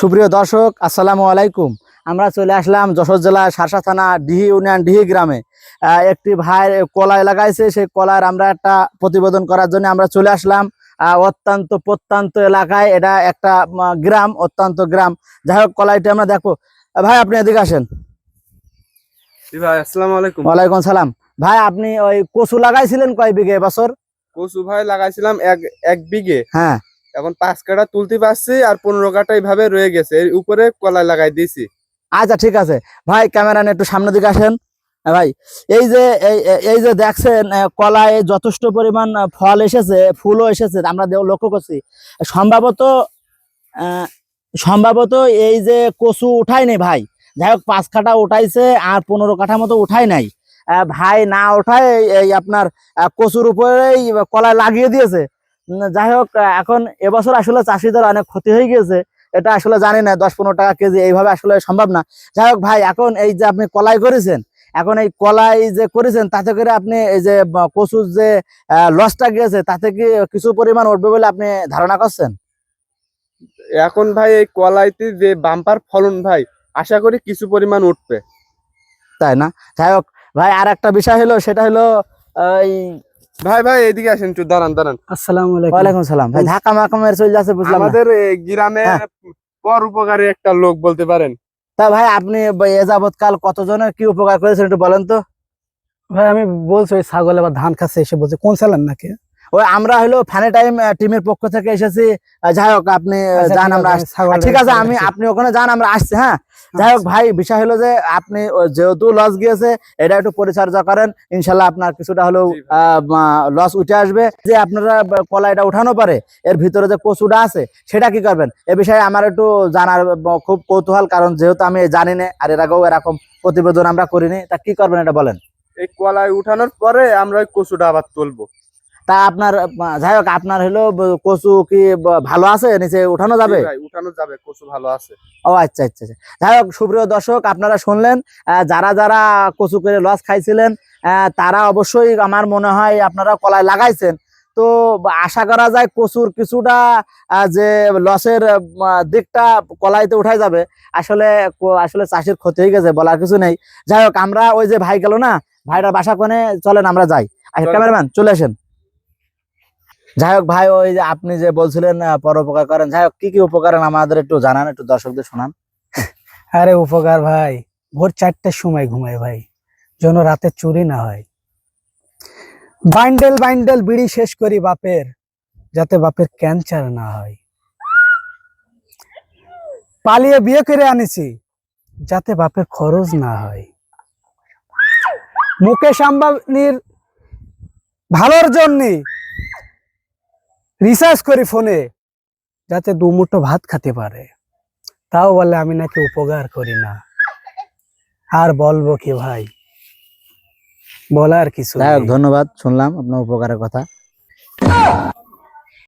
সুপ্রিয় দর্শক আসসালামু আলাইকুম। আমরা চলে আসলাম যশোর জেলা সারসা থানা ডিহি ইউনিয়ন ডিহি গ্রামে। একটি ভাই কলাই লাগাইছে সেই কলার আমরা একটা প্রতিবেদন করার জন্য আমরা চলে আসলাম। অত্যন্ত প্রত্যন্ত এলাকায়। এটা একটা গ্রাম অত্যন্ত গ্রাম। যাই হোক কলাইটি আমরা দেখো ভাই আপনি এদিকে আসেন। ভাই আসসালামু আলাইকুম। ওয়ালাইকুম সালাম। ভাই আপনি ওই কচু লাগাইছিলেন কয় বিঘে বছর? কচু ভাই লাগাইছিলাম এক এক বিঘে। হ্যাঁ। এখন পাঁচ কাটা তুলতে পারছি আর পনেরো কাটা এইভাবে রয়ে গেছে। এর উপরে কলাই লাগাই দিয়েছি। আচ্ছা ঠিক আছে। ভাই, ক্যামেরা একটু সামনের দিকে আসেন। হ্যাঁ ভাই, এই যে, এই- যে দেখছেন কলায় যথেষ্ট পরিমাণ ফল এসেছে, ফুলও এসেছে, আমরা লক্ষ্য করছি। সম্ভবত সম্ভবত এই যে কচু উঠায়নি ভাই। যাই হোক, পাঁচ কাঠা উঠাইছে আর পনেরো কাঠা মতো উঠাই নাই। ভাই, না উঠায় এই- আপনার কচুর উপরেই কলায় লাগিয়ে দিয়েছে। যাই হোক এখন এবছর আসলে চাষিদের অনেক ক্ষতি হয়ে গিয়েছে। এটা আসলে জানি না দশ পনেরো টাকা কেজি এইভাবে আসলে সম্ভব না। যাই হোক ভাই এখন এই যে আপনি কলাই করেছেন এখন এই কলাই যে করেছেন তাতে করে আপনি এই যে কচুর যে লসটা গিয়েছে তাতে কি কিছু পরিমাণ উঠবে বলে আপনি ধারণা করছেন? এখন ভাই এই কলাইতে যে বাম্পার ফলন ভাই আশা করি কিছু পরিমাণ উঠবে। তাই না? যাই হোক ভাই আর একটা বিষয় হলো সেটা হলো এই ভাই ভাই এদিকে আসেন একটু দাঁড়ান দাঁড়ান। আসসালামু আলাইকুম। ওয়ালাইকুম সালাম। ভাই ঢাকা মাকামের চলে যাচ্ছে বুঝলাম আমাদের গ্রামে হ্যাঁ। পর উপকারী একটা লোক বলতে পারেন। তা ভাই আপনি এ যাবৎকাল কতজনের কি উপকার করেছেন একটু বলেন তো? ভাই আমি বলছি ওই ছাগল আবার ধান খাচ্ছে এসে বলছে কোন চালান নাকি? ওই আমরা হলো ফানি টাইম টিমের পক্ষ থেকে এসেছি। যাই হোক আপনি আচ্ছা, যান আমরা ঠিক আছে আমি আপনি ওখানে যান আমরা আসছি হ্যাঁ? যাই হোক ভাই বিষয় হলো যে আপনি যেহেতু লস গিয়েছে এটা একটু পরিচর্যা করেন ইনশাল্লাহ আপনার কিছুটা হলেও লস উঠে আসবে। যে আপনারা ব- কলাইটা উঠানো পারে এর ভিতরে যে কচুটা আছে সেটা কি করবেন? এ বিষয়ে আমার একটু জানার খুব কৌতূহল কারণ যেহেতু আমি জানি না আর এর আগেও এরকম প্রতিবেদন আমরা করিনি তা কি করবেন এটা বলেন? এই কলাই উঠানোর পরে আমরা ওই কচুটা আবার তুলবো। তা আপনার যাই হোক আপনার হলো কচু কি ভালো আছে? নিচে উঠানো যাবে? উঠানো যাবে কচু ভালো আছে। ও আচ্ছা আচ্ছা আচ্ছা। যাই হোক সুপ্রিয় দর্শক আপনারা শুনলেন যারা যারা কচু করে লস খাইছিলেন তারা অবশ্যই আমার মনে হয় আপনারা কলাই লাগাইছেন। তো আশা করা যায় কচুর কিছুটা যে লসের দিকটা কলাইতে উঠাই যাবে। আসলে আসলে চাষির ক্ষতি হয়ে গেছে বলার কিছু নেই। যাই হোক আমরা ওই যে ভাই গেল না ভাইটার বাসা কোনে চলেন আমরা যাই। ক্যামেরাম্যান চলে আসেন। যাই হোক ভাই, ওই যে আপনি যে বলছিলেন পরোপকার করেন, যাই হোক, কি কি উপকার আমাদের একটু জানান, একটু দর্শকদের শোনান। আরে উপকার ভাই, ভোর চারটার সময় ঘুমাই ভাই, যেন রাতে চুরি না হয়। বাইন্ডেল বাইন্ডেল বিড়ি শেষ করি বাপের, যাতে বাপের ক্যান্সার না হয়। পালিয়ে বিয়ে করে আনিছি, যাতে বাপের খরচ না হয়। মুকেশ আম্বানির ভালোর জন্য রিসার্চ করি ফোনে যাতে দু মুঠো ভাত খেতে পারে। তাও বলে আমি নাকি উপকার করি না। আর বলব কি ভাই? বলার কিছু ধন্যবাদ শুনলাম আপনার উপকারের কথা।